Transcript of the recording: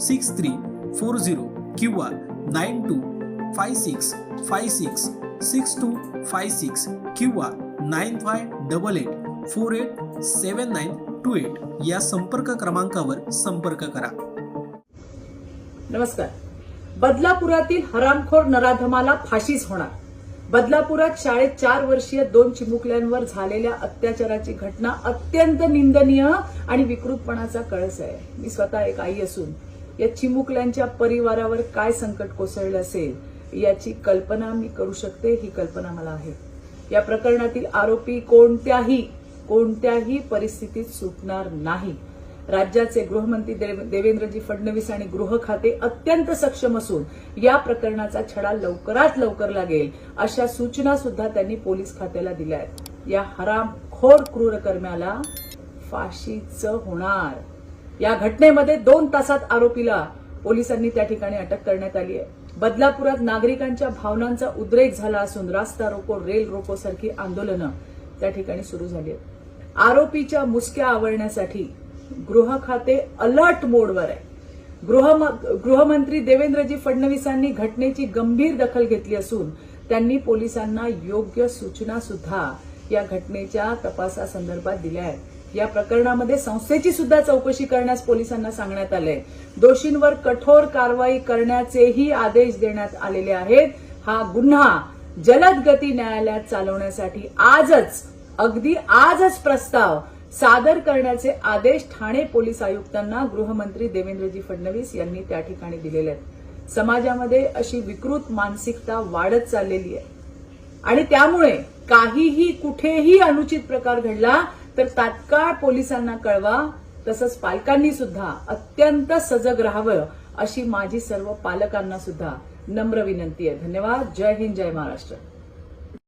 six three four zero किंवा nine two five six five six six two five six किंवा nine five double eight four eight seven nine two eight या संपर्क क्रमांकावर संपर्क करा. नमस्कार. बदलापुरातील हरामखोर नराधमाला फाशीच होणार. बदलापुरात शाळेत चार वर्षीय दोन चिमुकल्यांवर झालेल्या अत्याचाराची घटना अत्यंत निंदनीय आणि विकृतपणाचा कळस आहे. मी स्वतः एक आई असून या चिमुकल्यांच्या परिवारावर काय संकट कोसळलं असेल याची कल्पना मी करू शकते ही कल्पना मला आहे. या प्रकरणातील आरोपी कोणत्याही कोणत्याही परिस्थितीत सुटणार नाही. राज्याचे गृहमंत्री देव- देवेंद्रजी फडणवीस आणि गृह खाते अत्यंत सक्षम असून या प्रकरणाचा छडा लवकरात लवकर लागेल अशा सूचना सुद्धा त्यांनी पोलीस खात्याला दिल्या आहेत. या हरामखोर क्रूरकर्म्याला फाशीचं होणार. या घटनेमध्ये दोन तासात आरोपीला पोलिसांनी त्या ठिकाणी अटक करण्यात आली आहे. बदलापुरात नागरिकांच्या भावनांचा उद्रेक झाला असून रास्ता रोको रेल रोको सारखी आंदोलनं त्या ठिकाणी सुरू झाली आहेत. आरोपीच्या मुसक्या आवळण्यासाठी गृह खाते अलर्ट मोडवर आहे. गृह गृहमंत्री देवेंद्रजी फडणवीसांनी घटनेची गंभीर दखल घेतली असून त्यांनी पोलिसांना योग्य सूचना सुद्धा या घटनेच्या तपासासंदर्भात दिल्या आहेत. या प्रकरणामध्ये संस्थेची सुद्धा चौकशी करण्यास पोलिसांना सांगण्यात आलंय. दोषींवर कठोर कारवाई करण्याचेही आदेश देण्यात आलेले आहेत. हा गुन्हा जलद गती न्यायालयात चालवण्यासाठी आजच अगदी आजच प्रस्ताव सादर करण्याचे आदेश ठाणे पोलीस आयुक्तांना गृहमंत्री देवेंद्रजी फडणवीस यांनी त्या ठिकाणी दिलेले आहेत. समाजामध्ये अशी विकृत मानसिकता वाढत चाललेली आहे. आणि त्यामुळे काहीही कुठेही अनुचित प्रकार घडला तर तात्काळ पोलिसांना कळवा तसंच पालकांनी सुद्धा अत्यंत सजग राहावं अशी माझी सर्व पालकांना सुद्धा नम्र विनंती आहे. धन्यवाद. जय हिंद जय महाराष्ट्र.